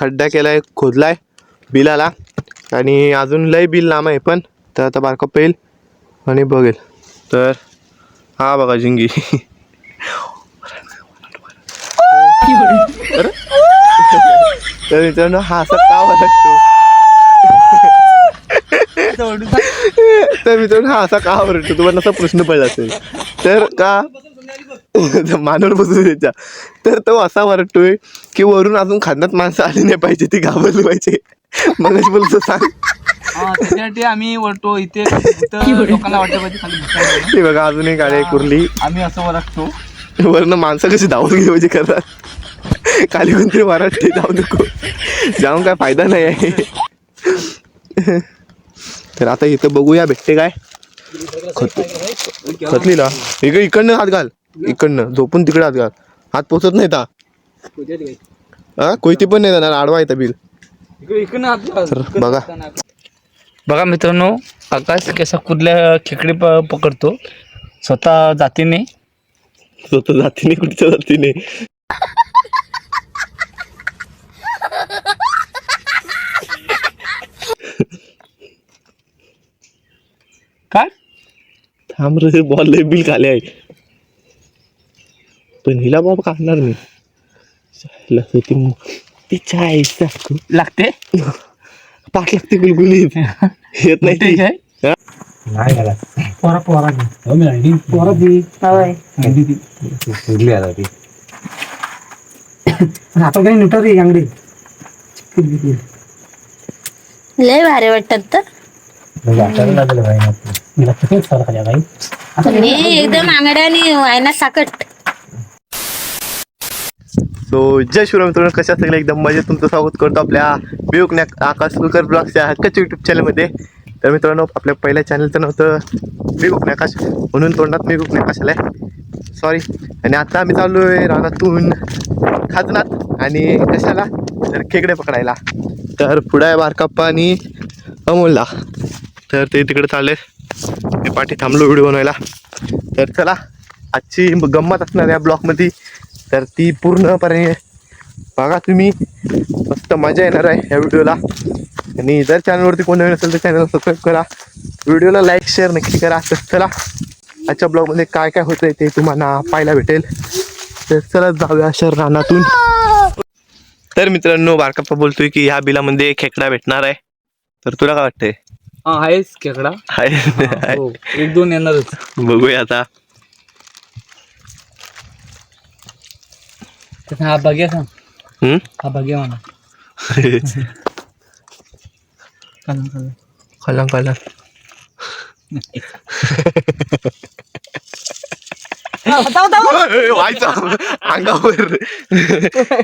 खड्डा केलाय खोदलाय बिलाला. आणि अजून लय बिल लांब आहे पण तर आता बारका पेल आणि बघेल. तर हा बघा झिंगी अरे? तर मित्रांनो हा असा का वाटतो तर मित्रांनो हा असा का ओरडतो? तुम्हाला असा प्रश्न पडला असेल. तर का मानवर बसू त्याच्या तर तो असा वरटतोय की वरून अजून खांद्यात माणसं आली नाही पाहिजे ती घाबरली पाहिजे. मग बोलतो सांग. हा, त्याच्यासाठी आम्ही वरतो इथे लोकांना वाटलं पाहिजे खाली. ते बघा अजून एक गाडी कुरली. आम्ही असं वरटतो. वरनं माणसं कशी धावून गेली पाहिजे करतात खाली कोणतरी वराटे जाऊ नको. जाऊन काय फायदा नाही आहे. तर आता इथं बघूया भेटते काय? खत खतलीला. इकडे इकडनं हात घाल. इकडनं झोपून तिकडे हात घाल. हात पोचत नाही. ता हा कोयती पण नाही जाणार आडवा येतं बिल. तर बघा. बघा मित्रांनो आकाश कसा कुठल्या खेकडे प- पकडतो. स्वतः जातीने. स्वतः जातीने कुठच्या जातीने? काय? थांब रे बॉल लय बिल खाले आहे. पण हिला बाबा काढणार मी ती तिच्या आईचा लागते पाठ लागते गुलगुलीत येत नाही ती. हा? नाही घाला पोरा पोरा घे हो मी अंडी पोरा दे अंडी दी फुगली आता ती आता काही नुटा रे अंगडी लय भारी वाटतात तर एकदम आंगड्या आणि वायना साकट सो जय शिवराम मित्रांनो कशा सगळे एकदम मजेत तुमचं स्वागत करतो आपल्या बियुकन्या आकाश कुलकर ब्लॉगच्या हक्काच्या युट्यूब चॅनलमध्ये तर मित्रांनो आपल्या पहिल्या चॅनलचं नव्हतं बिहुक आकाश म्हणून तोंडात मी बिहुक आकाश आहे. सॉरी आणि आता आम्ही चाललो आहे रानातून खाजनात आणि कशाला? तर खेकडे पकडायला. तर पुढं आहे बारकाप्पा आणि अमोलला. तर ते तिकडे चालले. मी पाठी थांबलो व्हिडिओ बनवायला. तर चला आजची गंमत असणार या ब्लॉकमध्ये तर ती पूर्णपणे बघा तुम्ही मस्त मजा येणार आहे या व्हिडिओला. आणि जर चॅनलवरती कोण नवीन असेल तर चॅनल सबस्क्राईब करा. व्हिडिओला लाईक शेअर नक्की करा. तर चला आजच्या ब्लॉगमध्ये काय काय होतंय ते तुम्हाला पाहायला भेटेल. तर चला जाऊया शहर रानातून तर मित्रांनो बारकाप्पा बोलतोय की ह्या बिलामध्ये खेकडा भेटणार आहे. तर तुला काय वाटतंय? हा आहेच खेकडा. आहे. हो, एक दोन येणारच. बघूया आता. हा बघ्या सांग. हम्म? हा बघ्या म्हणा. व्हायचं अंगावर.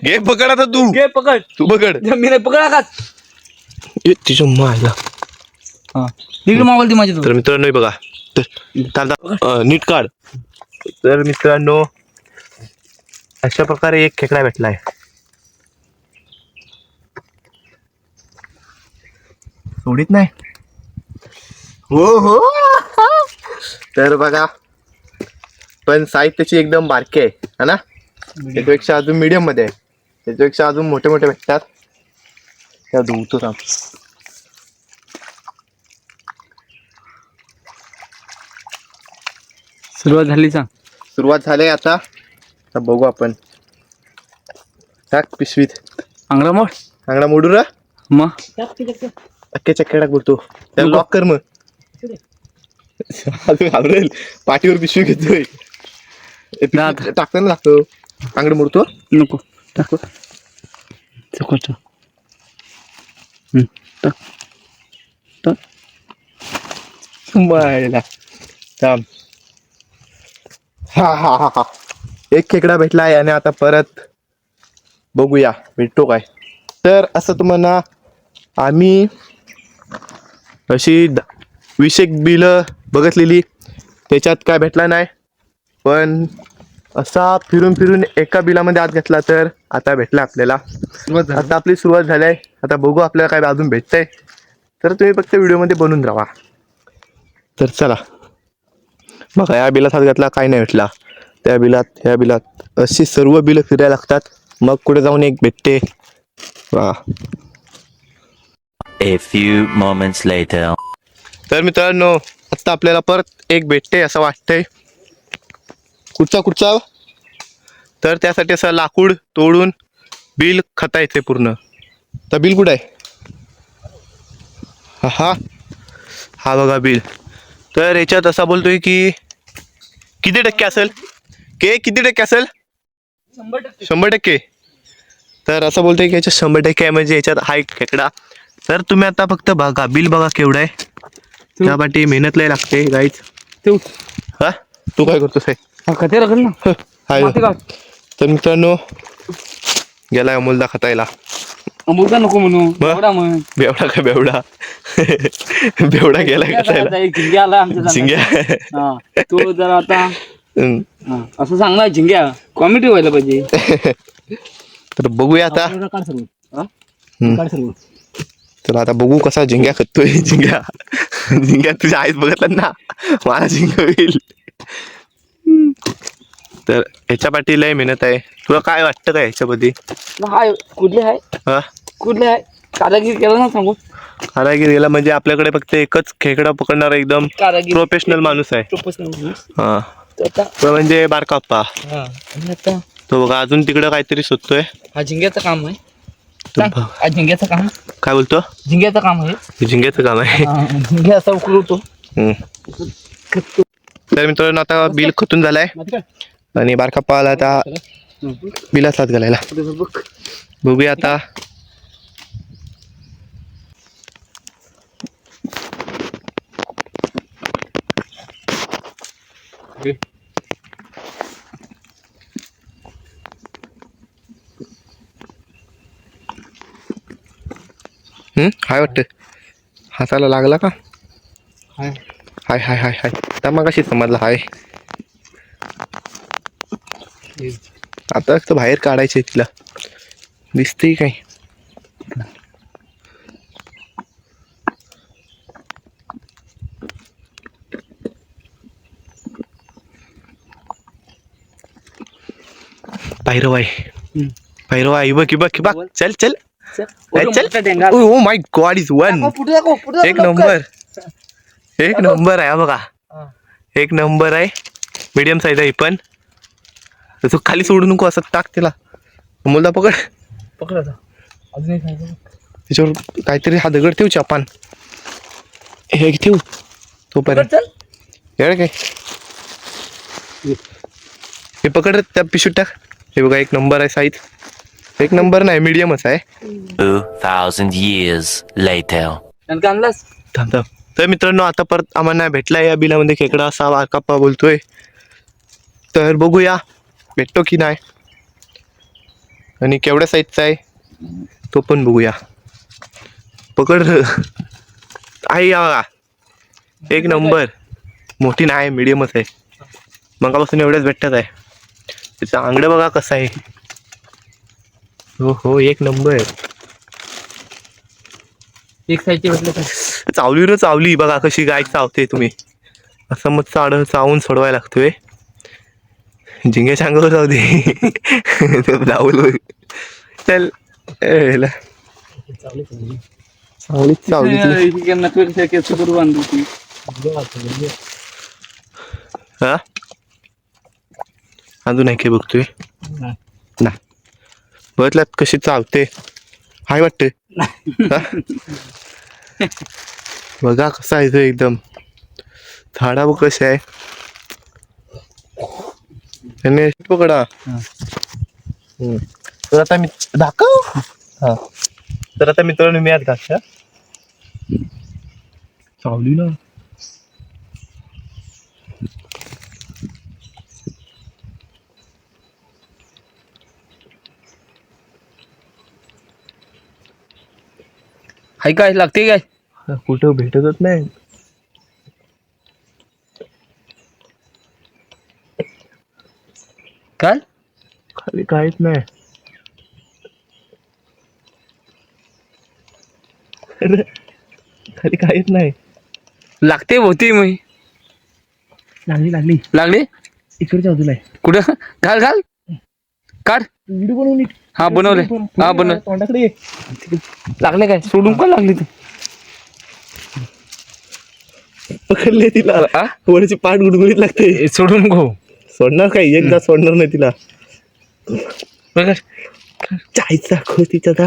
घे पकड आता तू. घे पकड. तू पकड. मी नाही पकड ए, तिच्या मायला. हा. इकडे मोबाईल ती माझी तर मित्रांनो हे बघा. तर नीट काढ. तर मित्रांनो अशा प्रकारे एक खेकडा भेटलाय. सोडित नाही? हो हो. तर बघा पण साईज त्याची एकदम बारकी आहे है ना? त्याच्यापेक्षा अजून मीडियममध्ये आहे. त्याच्यापेक्षा अजून मोठे मोठे भेटतात. त्या धुवतो थांब. सुरुवात झाली सांग सुरुवात झाली आता. आता बघू आपण. टाक पिशवीत. अंगडा मोड अंगडा मोडू रा. मग? अख्खे चक्के टाक बोलतो. त्याला लॉक कर मग. अजून घाबरेल. पाठीवर पिशवी घेतोय. टाकताना लागतो अंगड मोडतो. नको. टाकू. चकोच टाक. टाक. मायला. थांब. हा हा हा हा. एक खेकडा भेटला आहे आणि आता परत बघूया भेटतो काय? तर असं तुम्हाला आम्ही अशी एक बिलं बघितलेली. त्याच्यात काय भेटला नाही. पण असा फिरून फिरून एका बिलामध्ये आत घेतला तर आता भेटला आपल्याला. आता आपली सुरुवात झाली. आहे आता बघू आपल्याला काय अजून भेटतंय. तर तुम्ही फक्त व्हिडिओमध्ये बनून राहा. तर चला. बघा या बिलात हात घातला काय नाही भेटला. त्या बिलात ह्या बिलात. अशी सर्व बिलं फिरायला लागतात. मग कुठे जाऊन एक भेटते. वा. A few moments later. तर मित्रांनो आत्ता आपल्याला परत एक भेटते असं वाटतंय. कुठचा कुठचा? तर त्यासाठी असं लाकूड तोडून बिल खाता येते पूर्ण. तर बिल कुठं आहे? हा हा हा बघा बिल. तर याच्यात असा बोलतोय की किती टक्के असेल? के? किती टक्के असेल? शंभर टक्के. तर असं बोलतोय की याच्यात शंभर टक्के आहे म्हणजे याच्यात हा एक खेकडा. तर तुम्ही आता फक्त बघा बिल बघा केवढं आहे. त्यासाठी मेहनत लय लागते गाईच ते हा? तू काय करतोस आहे कथे रगल ना. ह, हाय. माती काढ. तर मित्रांनो गेलाय अमोलदा खतायला. अमृता नको म्हणू. बर. एवढा म्हण. बेवडा का बेवडा? बेवडा गेलाय खतायला. झिंग्या आला आमच्या झिंग्या हा तो जरा आता. हा, असं सांगणार झिंग्या कॉमेडी व्हायला पाहिजे. तर बघूया आता. काढ सर्व. हा? हम्म. काढ सर्व. तर आता बघू कसा झिंग्या खततोय झिंग्या. झिंग्या तुझ्या आईत बघितलं ना? मला झिंग होईल. तर ह्याच्या पाठी लय मेहनत आहे. तुला काय वाटतं काय ह्याच्यामध्ये? हाय कुठले हाय? हा? कुठले हाय? कारागीर केला ना सांगू? कारागीर गेला म्हणजे आपल्याकडे फक्त एकच खेकडा पकडणारा एकदम कारागीर. प्रोफेशनल माणूस आहे. प्रोफेशनल हा. आता. तो म्हणजे बारकाप्पा. हा आणि आता तो बघा अजून तिकडं काहीतरी शोधतोय. हा झिंग्याचं काम आहे. सांग, हा झिंग्याचं काम? काय बोलतो? झिंग्याचं काम आहे. झिंग्याचं काम आहे. हा, झिंग्या असा उकळवतो. हम्म. तर मित्रांनो आता बिल खतून झालाय. आणि बारकाप्पा आला आता बिलाच हात घालायला. बघूया आता. हाय वाटतं. हाताला लागला का? हाय. हाय हाय हाय हाय. आता मग कशी समजला हाय. आता तर बाहेर काढायचे तिला. दिसते काय? पायरव आहे. पायरव आहे बघ बघ. बघ चल चल. चल. Oh my God is one एक. नंबर एक नंबर आहे हा बघा. एक नंबर आहे. मीडियम साईज आहे पण. तू खाली सोडू नको असं टाक तिला. मुलगा पकड. पकड. अजून. त्याच्यावर काहीतरी हा दगड ठेव चापान हे ठेव. तोपर्यंत. चल. एवढं काय? हे पकड त्या पिशूत टाक. हे बघा एक नंबर आहे साईज एक नंबर नाही मीडियमच आहे. 2,000 years later. नेमकं आणलास? थांब थांब तर मित्रांनो आता परत आम्हाला भेटला या बिलामध्ये खेकडा असा वारकाप्पा बोलतोय. तर बघूया भेटतो की नाही? आणि केवढ्या साईजचा आहे तो पण बघूया. पकड. आहे या बघा एक नंबर. मोठी नाही मिडियमच आहे. मगापासून एवढ्याच भेटत आहे. त्याचं आंगडं बघा कसं आहे. हो हो एक नंबर. एक साईडचे भेटले का? चावली रे चावली बघा कशी गाय चावते तुम्ही. असं मग चाड चावून सोडवायला लागतोय. झिंग्याच्या अंगावर जाऊ दे. चल. चावली काय ती. हा? अजून आहे की बघतोय. ना. बघितल्यात कशी चावते हाय वाटते? बघा कसा आहे तो एकदम. झाडा बघ कसे आहे. त्याने पकडा. तर आता मी दाखव. हा. तर आता मित्रांनो मी आज घातल्या चावली ना. हाय काय लागते काय? कुठं भेटतच नाही. काय? खाली काहीच नाही. अरे, खाली काहीच नाही. लागते होती मी. लागली लागली. लागली? इकडच्या बाजूला आहे. कुठं? घाल घाल. काढ. व्हिडिओ बनवून हा बनवले. हा बनव. तोंडाकडे ये. लागले काय? सोडून का लागली तू? पकडले तिला? वरची पाठ गुडगुडीत लागते. ए, सोडून गो. सोडणार काय? एकदा सोडणार नाही तिला. बघ चायचा तिच्या आता.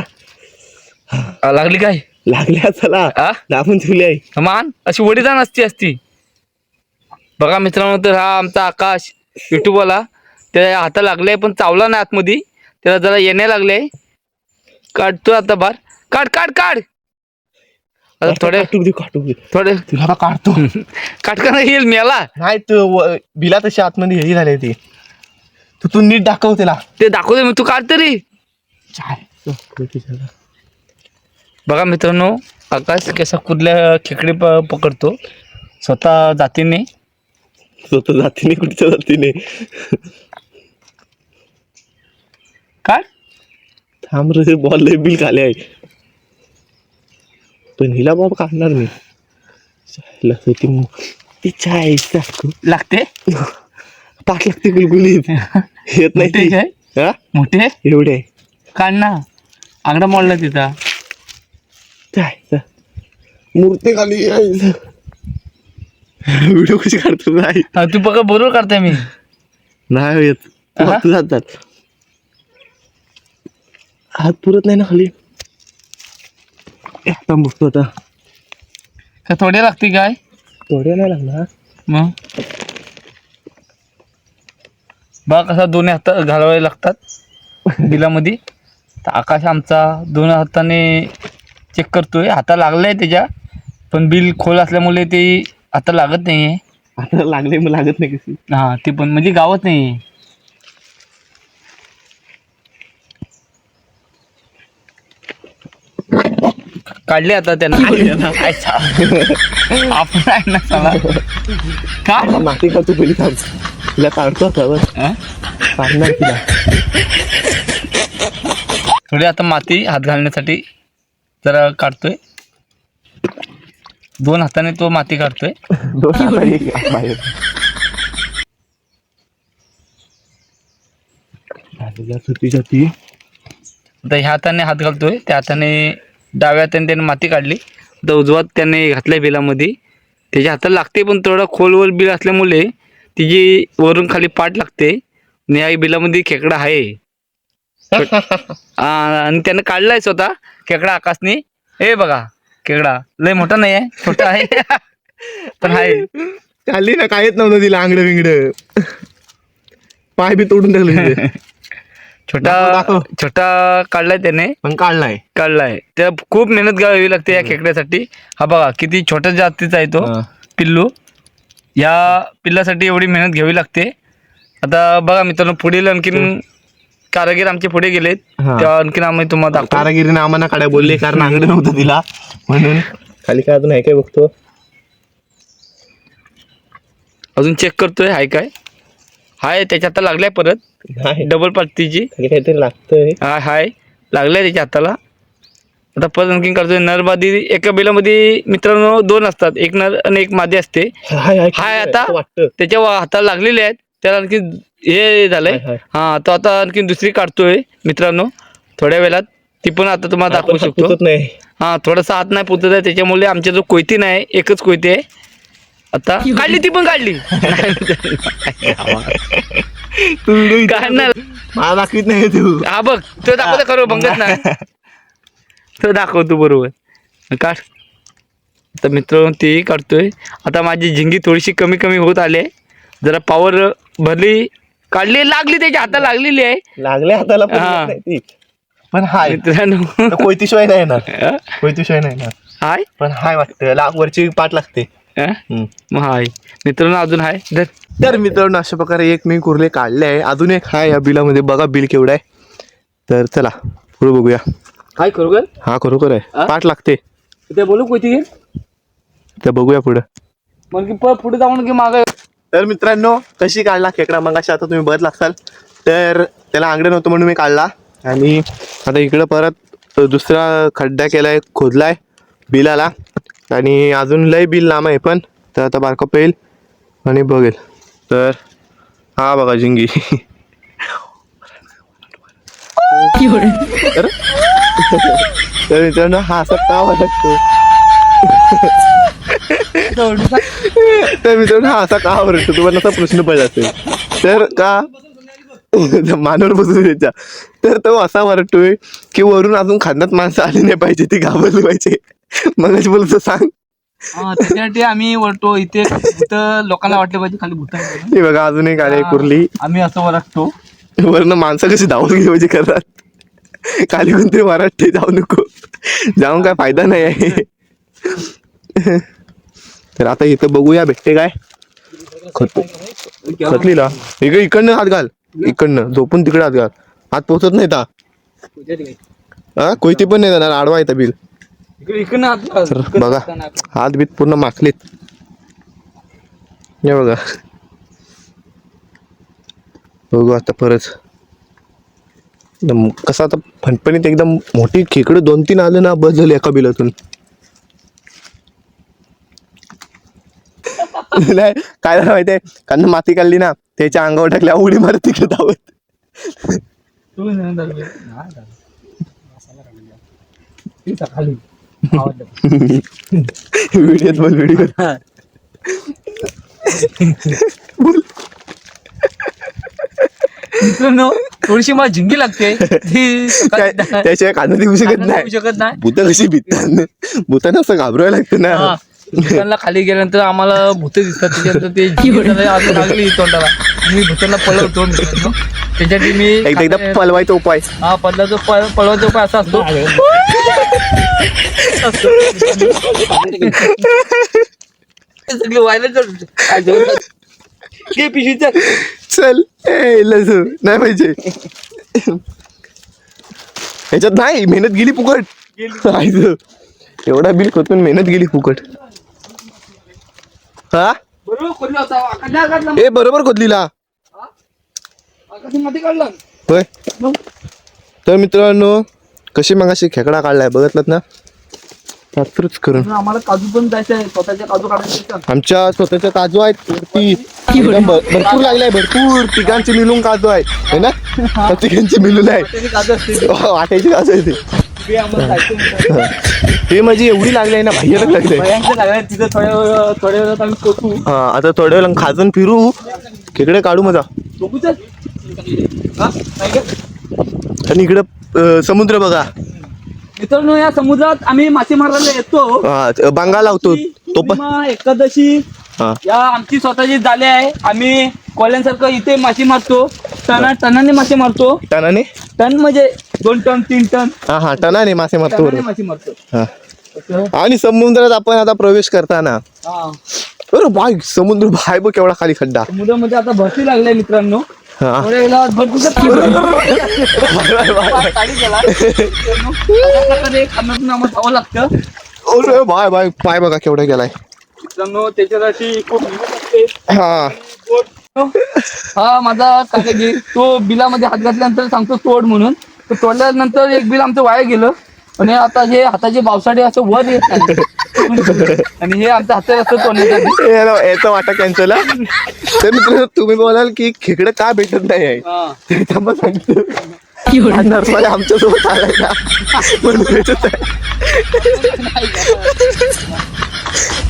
आ, लागली काय? लागल्या चला. दाबून ठेवली आहे मान अशी वडीदान असती असती. बघा मित्रांनो तर हा आमचा आकाश युट्यूबवाला त्याच्या हाता लागलाय पण चावला नाही आतमध्ये. त्याला जरा येण्या लागले. काढतो आता बार. काढ काढ काढ. आता थोडे काटूक दे काटूक दे थोडे तुला काढतो. काटकाना येईल मेला? नाही तू बिला तशी आतमध्ये हे झाले ती. तू तू नीट दाखव त्याला ते दाखवते मी तू काढ तरी. दाखव. बघा मित्रांनो आकाश कसा कुठल्या खेकडे प पकडतो. स्वतः जातीने. स्वतः जातीने कुठच्या जातीने? थांब रे बॉल लय बिल खाले आहे. पण हिला बाबा काढणार मी. ती चाय लागते? पाठ लागते गुलगुलीत. येत नाही ती. काय? मोठे? एवढे. काढ ना. आंगडा मोडला तिथं चा. मूर्ती खाली व्हिडिओ कशी काढतो नाही. तू बघा बरोबर काढताय मी. नाही येत तू हा? हात पुरत नाही ना खाली. ए, आता बघतो आता. का थोडे लागते काय? थोड्या नाही लागणार. मग? बघा कसा दोन्ही हात घालवावे लागतात. बिलामध्ये. तर आकाश आमचा दोन हाताने चेक करतोय. हाता लागलाय त्याच्या पण बिल खोल असल्यामुळे ते आता लागत नाही आहे आता लागले मग लागत नाही कशी? हा ते पण म्हणजे गावत नाही काढले आता त्यांना. काय आपण आहे ना साला काय माती का तू पहिली थांब तिला काढतो आता बस. हा? काढणार तिला. थोडी आता माती हात घालण्यासाठी जरा काढतोय. दोन हाताने तो माती काढतोय. दोन हाताने एक हात बाहेर झालेल्या सुट्टीच्या ती. आता ह्या हाताने हात घालतोय त्या हाताने डाव्या हाताने त्याने माती काढली. तर उजवात त्याने घातल्या बिलामध्ये. त्याच्या हाताला लागते पण थोडं खोलवर बिल असल्यामुळे तिची वरून खाली पाठ लागते. आणि या बिलामध्ये खेकडा आहे. आ, आणि त्यानं काढलाय स्वतः खेकडा आकाशने. हे बघा खेकडा. लय मोठा नाही आहे छोटा आहे. पण आहे. चालली ना काहीच नव्हतं तिला आंगड बिंगड पाय बी तोडून टाकले. छोटा दाखव, दाखव. छोटा काढलाय त्याने. पण काढलाय. काढलाय. त्याला खूप मेहनत घ्यावी लागते या खेकड्यासाठी. हा बघा किती छोट्या जातीचा आहे तो हा. पिल्लू. या पिल्लासाठी एवढी मेहनत घ्यावी लागते. आता बघा मित्रांनो पुढील आणखीन कारागीर आमचे पुढे गेलेत. हा. तेव्हा आणखीन आम्ही तुम्हाला दाखवू. कारागिरीने आम्हाला काढाय बोलले कारण आंगड नव्हतं तिला. म्हणून खाली काय अजून आहे काय बघतो? अजून चेक करतोय हाय काय? हाय त्याच्या हाताला लागलाय परत. नाही. डबल खाली काहीतरी लागतंय. हाय हाय. लागलाय त्याच्या हाताला. आता परत आणखीन करतोय नरमादी एका बिलामध्ये मित्रांनो दोन असतात. एक नर आणि एक मादी असते. हाय हाय हाय आता. वाटतं. त्याच्या वा- हाताला लागलेले आहेत. त्याला आणखी हे झालंय. हाय, हाय. हा तो आता आणखी दुसरी काढतोय मित्रांनो. थोड्या वेळात ती पण आता तुम्हाला दाखवू आपण शकतो. पुसत नाही. हा थोडासा हात नाही पुतत आहे. त्याच्यामुळे आमच्या जो कोयती नाही एकच कोयती आहे. आता काढली ती पण काढली. तू काढणार मला दाखवित नाही तू. हा बघ. तो दाखवतो खरं बघत नाही. तो दाखवतो बरोबर. काढ. आता मित्र तेही काढतोय. आता माझी झिंगी थोडीशी कमी कमी होत आली आहे. जरा पावर भरली. काढली लागली त्याच्या हातात लागलेली आहे. लागले हाताला पण हा. येत नाही ती. पण हाय. मित्रांनो. तर कोयतीशिवाय नाही येणार? कोयतीशिवाय नाही येणार. हाय? पण हाय वाटतं. लाग वरची पाठ लागते. मग हाय. मित्रांनो अजून हाय? धर. तर मित्रांनो अशा प्रकारे एक मी कुर्ले काढले आहे. अजून एक हाय या बिलामध्ये. बघा बिल केवढं आहे. तर चला पुढे बघूया. हाय खरोखर? हा खरोखर आहे? पाठ लागते. ते बोलू कोयती घे तर बघूया पुढं. मग की प- पुढे जाऊन की माग? तर मित्रांनो कशी काढला खेकडा? मगाशी आता तुम्ही बघत लागसाल. तर त्याला आंगडं नव्हतं म्हणून मी काढला. आणि आता इकडं परत दुसरा खड्डा केलाय खोदलाय बिलाला. आणि अजून लय बिल लांब आहे पण तर आता बारकं पेल आणि बघेल. तर हा बघा जिंगी. तर तर मित्रांनो हा असा का वाटतो तर मित्रांनो हा असा का आवडतो तुम्हाला असा प्रश्न पडला असेल. तर का? मानवर बसून त्याच्या तर तो असा वाटतोय की वरून अजून खांद्यात माणसं आली नाही पाहिजे ती घाबरली पाहिजे. मग बोलतो सांग. हा, त्याच्यासाठी आम्ही वरतो इथे भूत लोकांना वाटलं पाहिजे खाली भूत आहे. हे बघा अजून एक आले कुर्ली. आम्ही असं वरटतो वरनं माणसं कशी धावून गेली पाहिजे करतात. खाली कोणतरी वाटते जाऊ नको. जाऊन काय फायदा नाही आहे. तर आता इथं बघूया भेटते काय? खत खतलीला. इकडे इकडनं हात घाल. इकडनं. झोपून तिकडे हात घाल. हात पोचत नाही ता हा कोयती पण नाही जाणार. आडवा येतं बिल. तर बघा हात बीत पूर्ण माखलेत. हे बघा. बघू आता परत. एकदम कसं आता फणफणीत एकदम मोठी खेकडे दोन तीन आले ना बस झाली एका बिलातून. नाही काय झालं माहितीये? कारण माती काढली ना त्याच्या अंगावर टाकल्या उडी मारत तिकडे धावत. व्हिडिओत बोल व्हिडिओ मित्रांनो थोडीशी मला झिंगी लागते. ती दहा- त्याशिवाय कांदा देऊ शकत नाही. देऊ शकत नाही. भूत कशी भितात भूतांना असं घाबरायला लागतं हा. भूतांना खाली गेल्यानंतर आम्हाला भूत दिसतात. त्याच्यानंतर ते आग लागली तोंडाला. मी भूतांना पळवतो मित्रांनो त्याच्यासाठी मी एकदा एकदा पलवायचा उपाय. हा पडल्याचा प- पळवायचा उपाय असा असतो. सगळे व्हायला चालू. पिशवीचं. लसू नाही पाहिजे. ह्याच्यात नाही. मेहनत गेली फुकट. एवढा बिल खोतून मेहनत गेली फुकट. हा? बरोबर खोदला होता. आकाशा काढला ए बरोबर खोदलीला. आकाशामध्ये काढला. होय. तर मित्रांनो कशी मगाशी खेकडा काढलाय बघितलं ना? रात्रच करून. आम्हाला काजू पण जायचं आहे. स्वतःच्या काजू काढायचे आमच्या स्वतःच्या काजू आहेत. वरती. एकदम भर- भरपूर लागलाय. भरपूर. तिघांची मिळून काजू आहेत. है ना? तिघांची मिळून आहे. काजू असते वाटायची काजू आहे ते ते म्हणजे एवढी लागली ना भैयानक लागले तिथं थोड्या वेळ थोड्या वेळात आम्ही पोचू. हा आता थोड्या वेळ खाजून फिरू. खेकडे काढू मजा. हा? आणि इकडं समुद्र बघा. मित्रांनो या समुद्रात आम्ही मासे मारायला येतो. हा, बांगा लावतो. तो पण एकादशी या आमची स्वतःची जाले आहे. आम्ही कोल्यांसारखं इथे मासे मारतो. टना टनाने मासे मारतो. टनाने टन म्हणजे दोन टन तीन टन. हा हा टनाने मासे मारतो टनाने बरोबर मासे मारतो हा. असं. आणि समुद्रात आपण आता प्रवेश करताना हा. अरे बाय समुद्र बाय बघ केवढा खाली खड्डा. समुद्रामध्ये आता भरती लागलाय मित्रांनो. हा. थोड्या वेळात भरपूर पाणी गेला. मित्रांनो, अशा प्रकारे खाण्यातून आम्हाला जावं लागतं अरे बाय बाय पाय बघा केवढा गेलाय. मित्रांनो त्याच्यासाठी खूप मेहनत असते. हा. हा माझा काकाजी तो बिलामध्ये हात घातल्यानंतर सांगतो तोड म्हणून. तो तोडल्यानंतर एक बिल आमचं वाया गेलं. आणि आता हे हाताचे पावसाडे असं वर येत नाही. आणि हे आमच्या हातात असं तोडण्यासाठी याचा वाटा कॅन्सल तर मित्रांनो तुम्ही बोलाल की खेकडं का भेटत नाही आहे? हा. सांगतो. भेटत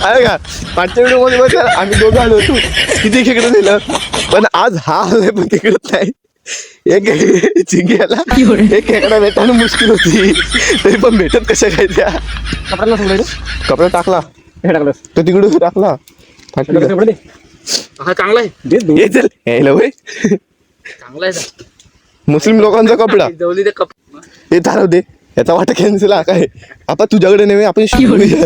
आहे का? मागच्या व्हिडिओमध्ये आम्ही दोघं आलो होतो. किती खेकडं दिलं पण आज हा आलाय पण खेकडत नाही. एक चिंग्याला एक खेकडा भेटायला मुश्किल होती. तरी पण भेटत कशा काय त्या? कपड्याला कपडा टाकला. हे टाकलं. तो तिकडे टाकला? कपडे हा चांगला आहे. चल यायला वय चांगला आहे मुस्लिम लोकांचा कपडा. ते हे चालव दे. याचा वाटा कॅन्सल हा काय? आपण तुझ्याकडे नव्हे आपण शिकूया.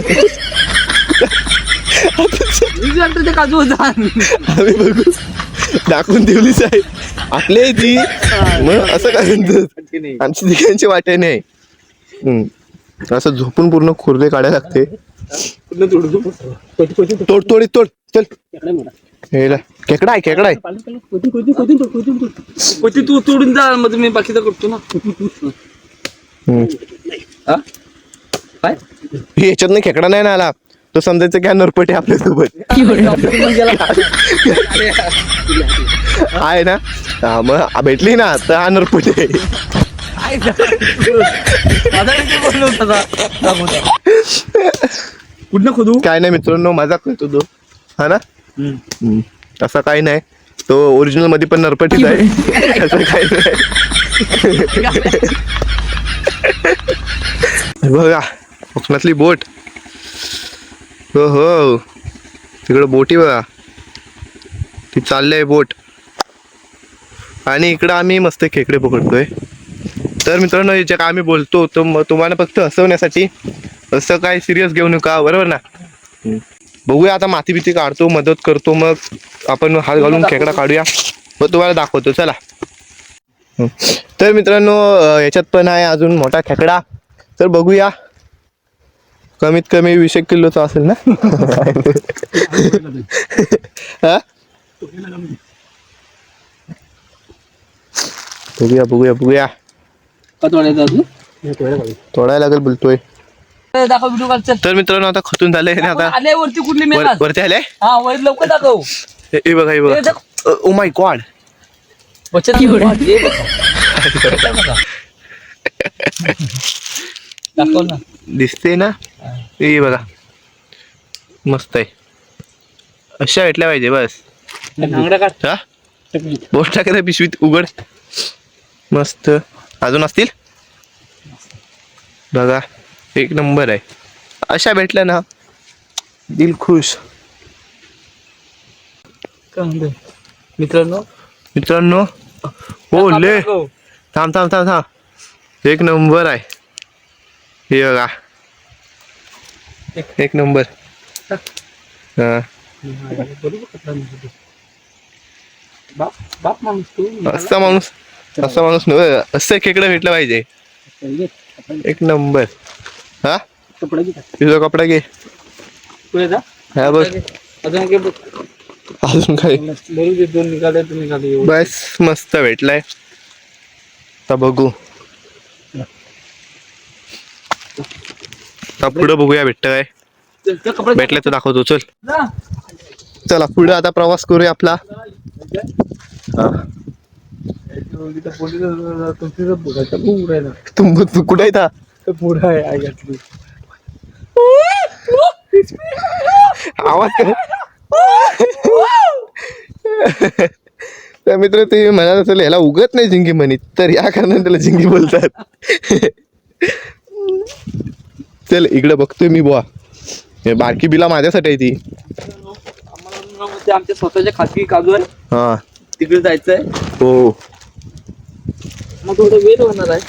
काजू होता आम्ही बघू. दाखवून ठेवलीच आहे. आपले ती. मग असं काय म्हणतात? आमची तिघांची वाटे नाही. हम्म. असं झोपून पूर्ण खुर्दे काढायला लागते. तोड तोड. तोड चल. खेकडा आहे खेकडा आहे तू तोडून जा. मग मी बाकीचा करतो ना? काय हे? याच्यातनं खेकडा नाही ना आला. तो समजायचं की हा नरपटे आपल्यासोबत. आहे ना? हा, मग भेटली ना तर हा नरपटे कुठनं खोदू? काय नाही मित्रांनो मजाक करतो तो. हा ना. असं काही नाही. तो ओरिजिनलमध्ये पण नरपटीच आहे. असं काही नाही. बघा कोकणातली बोट. हो हो. तिकडं बोटी बघा. ती चालली आहे बोट. आणि इकडं आम्ही मस्त खेकडे पकडतोय. तर मित्रांनो जे काय आम्ही बोलतो तो म- तुम्हाला फक्त हसवण्यासाठी असं काय सिरियस घेऊ नका बरोबर ना? बघूया आता माती बिती काढतो मदत करतो मग आपण हात घालून खेकडा काढूया. मग तुम्हाला दाखवतो चला. तर मित्रांनो याच्यात पण आहे अजून मोठा खेकडा. तर बघूया. कमीत कमी वीस एक किलोचा असेल ना? हा? बघूया बघूया बघूया. तोडायला लागेल बोलतोय. दाखव व्हिडिओ काढ चल तर मित्रांनो आता खतून झालंय आणि आता. आले वरती कुठली वर- मेघात वरती आले? हा वर लवकर दाखव. हे बघा हे हे बघा ओ माय गॉड. बचत हे. दाखव ना. दिसते ना? हे. बघा. मस्त आहे. अशा भेटल्या पाहिजे बस. हा? बोट टाकत पिशवीत उघड. मस्त. अजून असतील? बघा एक नंबर आहे. अशा भेटल्या ना दिल खुश? मित्रांनो? मित्रांनो हो ले. थांब थांब थांब थांब. एक नंबर आहे. हे बघा. एक नंबर. हा. असा माणूस असा माणूस नव्हे असं खेकडं भेटलं पाहिजे. एक नंबर. हा? कपडा घे तुझा कपडा घे. हा बस. अजून अजून काय बरोबर दोन निघाले तू बस मस्त भेटलाय. आता बघू. आता पुढं बघूया भेटत काय. भेटलं तर दाखवतो चल. चला पुढे आता प्रवास करूया आपला हा. तू कुठे आहे तर पुढं आहे आई घातली आवाज कर तर मित्र ते म्हणाल असेल ह्याला उगत नाही जिंगी म्हणित तर या कारणाने त्याला जिंगी बोलतात चल इकडे बघतोय मी बुवा. हे बारकी बिला माझ्यासाठी आहे ती. आमच्या स्वतःच्या खाजगी काजू आहे हा. तिकडे जायचंय. हो. मग थोडं वेळ होणार आहे.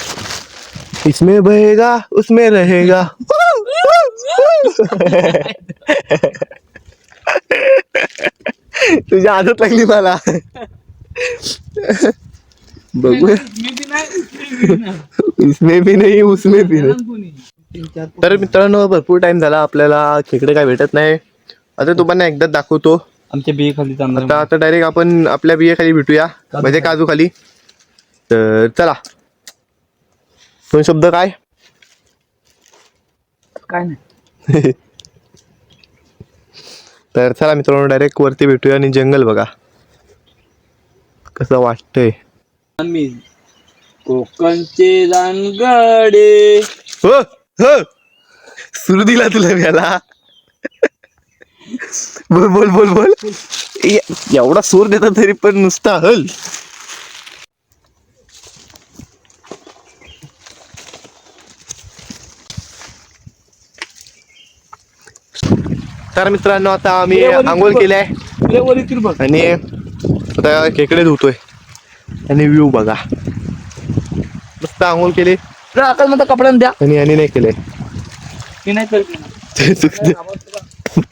इसमें बहेगा उसमें रहेगा. तुझी आदत लागली मला. बघूया. इसमें भी नाही उसमें भी नाही तर मित्रांनो भरपूर टाइम झाला आपल्याला खेकडे काय भेटत नाही. आता तुम्हाला एकदाच दाखवतो. आमच्या बिये खाली आता आता डायरेक्ट आपण आपल्या बिये खाली भेटूया. म्हणजे काजू खाली. तर चला. दोन शब्द काय? काय नाही. तर चला मित्रांनो डायरेक्ट वरती भेटूया आणि जंगल बघा. कसं वाटतंय. आम्ही कोकणचे रानगडे. हो हो. सुरू दिला तुला याला बोल बोल बोल बोल. ए- एवढा सूर देतात तरी पण नुसता हल. तर मित्रांनो आता आम्ही आंघोळ केली आहे तुला वर येतील बघ. आणि आता खेकडे धुतोय. आणि व्ह्यू बघा. मस्त आंघोळ केली. आकाश म्हणता कपडा द्या. आणि याने नाही केलंय मी नाही करत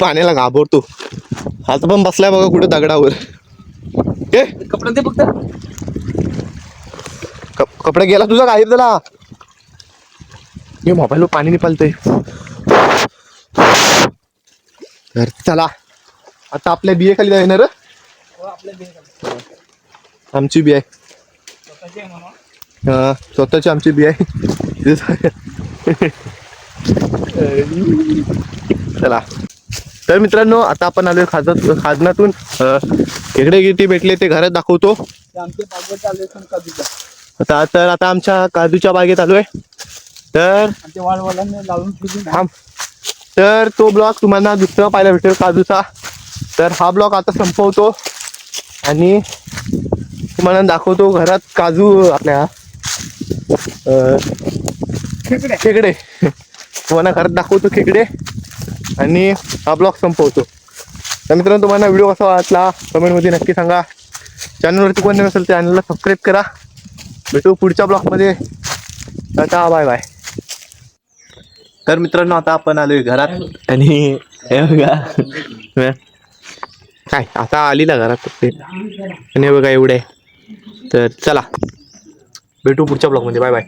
पाण्याला घाबरतो. आता पण बसलाय बघा कुठे दगडावर. ए! कपडा दे फक्त. कप- कपडा गेला तुझा गायब झाला हे मोबाईलवर पाणी निपालतंय तर चला. आता आपल्या बिये खाली जाणार आमची बी आहे. हा स्वतःची आमची बी आहे. चला. तर मित्रांनो आता आपण आलोय खाजत खाजनातून. अं, खेकडे किती भेटले ते घरात दाखवतो. आता तर आता आमच्या काजूच्या बागेत आलो आहे तर लावून तर तो ब्लॉग तुम्हाला दुसरा पाहायला भेटेल काजूचा. तर हा ब्लॉग आता संपवतो. आणि तुम्हाला दाखवतो घरात काजू आपल्या. अं, खेकडे. तुम्हाला घरात दाखवतो खेकडे आणि हा ब्लॉग संपवतो. तर मित्रांनो तुम्हाला व्हिडिओ कसा वाटला कमेंटमध्ये नक्की सांगा. चॅनलवरती कोण नसेल चॅनलला सबस्क्राईब करा. भेटू पुढच्या ब्लॉगमध्ये. Tata bye bye. तर मित्रांनो आता आपण आलोय घरात. आणि हे बघा. काय? आता आली ना घरात फक्त आणि हे बघा एवढे. तर चला भेटू पुढच्या ब्लॉगमध्ये बाय बाय